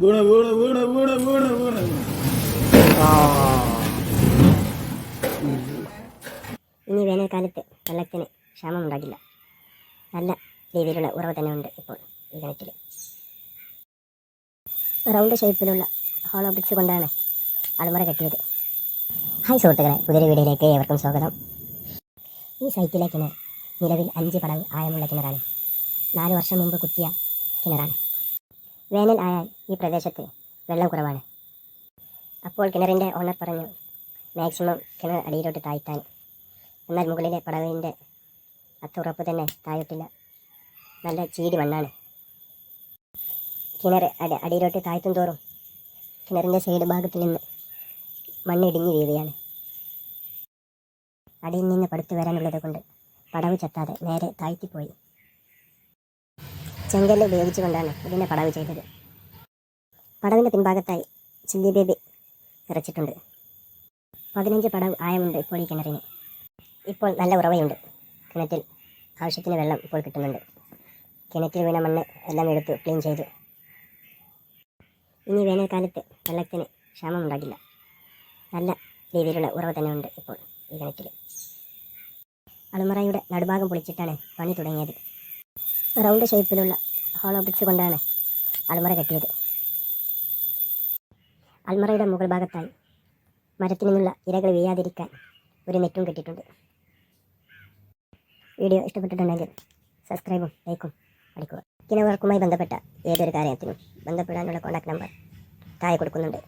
വീണ് ഇനി വേനൽക്കാലത്ത് വെള്ളത്തിന് ക്ഷാമമുണ്ടാകില്ല. നല്ല രീതിയിലുള്ള ഉറവ് തന്നെ ഉണ്ട് ഇപ്പോൾ ഈ കിണറ്റിൽ റൗണ്ട് ഷേപ്പിലുള്ള ഹോളോ ബ്രിക്സ് കൊണ്ടാണ് അലമുറ കെട്ടിയത്. ഹായ് സുഹൃത്തുക്കളെ പുതിയൊരു വീഡിയോയിലേക്ക് ഏവർക്കും സ്വാഗതം. ഈ സൈറ്റിലെ കിണർ നിലവിൽ അഞ്ച് പടവ് ആയമുള്ള കിണറാണ്. നാല് വർഷം മുമ്പ് കുത്തിയ കിണറാണ്. വേനൽ ആയാൽ ഈ പ്രദേശത്ത് വെള്ളം കുറവാണ്. അപ്പോൾ കിണറിന്റെ ഓണർ പറഞ്ഞു മാക്സിമം കിണർ അടിയിലോട്ട് താഴ്ത്താൻ. എന്നാൽ മുകളിലെ പടവിന്റെ അത്തുറപ്പ് തന്നെ താഴോട്ടില്ല. നല്ല ചീടി മണ്ണാണ്. കിണർ അടി അടിയിലോട്ട് താഴ്ത്തും തോറും കിണറിന്റെ സൈഡ് ഭാഗത്ത് നിന്ന് മണ്ണ് ഇടിഞ്ഞു വീഴുകയാണ്. അടിയിൽ നിന്ന് പടുത്തു വരാനുള്ളത് കൊണ്ട് പടവ് ചത്താതെ നേരെ താഴ്ത്തിപ്പോയി. ചെങ്കല്ല് ഉപയോഗിച്ചുകൊണ്ടാണ് ഇതിനെ പടവ് ചെയ്തത്. പടവിന്റെ പിൻഭാഗത്തായി ചില്ലി ബേബി നിറച്ചിട്ടുണ്ട്. പതിനഞ്ച് പടവ് ആയമുണ്ട് ഇപ്പോൾ ഈ കിണറിന്. ഇപ്പോൾ നല്ല ഉറവയുണ്ട്. കിണറ്റിൽ ആവശ്യത്തിന് വെള്ളം ഇപ്പോൾ കിട്ടുന്നുണ്ട്. കിണറ്റിൽ വീണ മണ്ണ് എല്ലാം എടുത്ത് ക്ലീൻ ചെയ്തു. ഇനി വേനൽക്കാലത്ത് വെള്ളത്തിന് ക്ഷാമമുണ്ടാകില്ല. നല്ല രീതിയിലുള്ള ഉറവ് തന്നെ ഉണ്ട് ഇപ്പോൾ ഈ കിണറ്റിൽ. അളുമറയുടെ നടുഭാഗം പൊളിച്ചിട്ടാണ് പണി തുടങ്ങിയത്. റൗണ്ട് ഷേപ്പിലുള്ള ഹോളോ ബ്രിക്സ് കൊണ്ടാണ് അൽമറ കെട്ടിയത്. അൽമറയുടെ മുകൾ ഭാഗത്തായി മരത്തിൽ നിന്നുള്ള ഇരകൾ വീഴാതിരിക്കാൻ ഒരു നെറ്റും കെട്ടിയിട്ടുണ്ട്. വീഡിയോ ഇഷ്ടപ്പെട്ടിട്ടുണ്ടെങ്കിൽ സബ്സ്ക്രൈബും ലൈക്കും അടിക്കുക. കിണവർക്കുമായി ബന്ധപ്പെട്ട ഏതൊരു കാര്യത്തിനും ബന്ധപ്പെടാനുള്ള കോൺടാക്ട് നമ്പർ താഴെ കൊടുക്കുന്നുണ്ട്.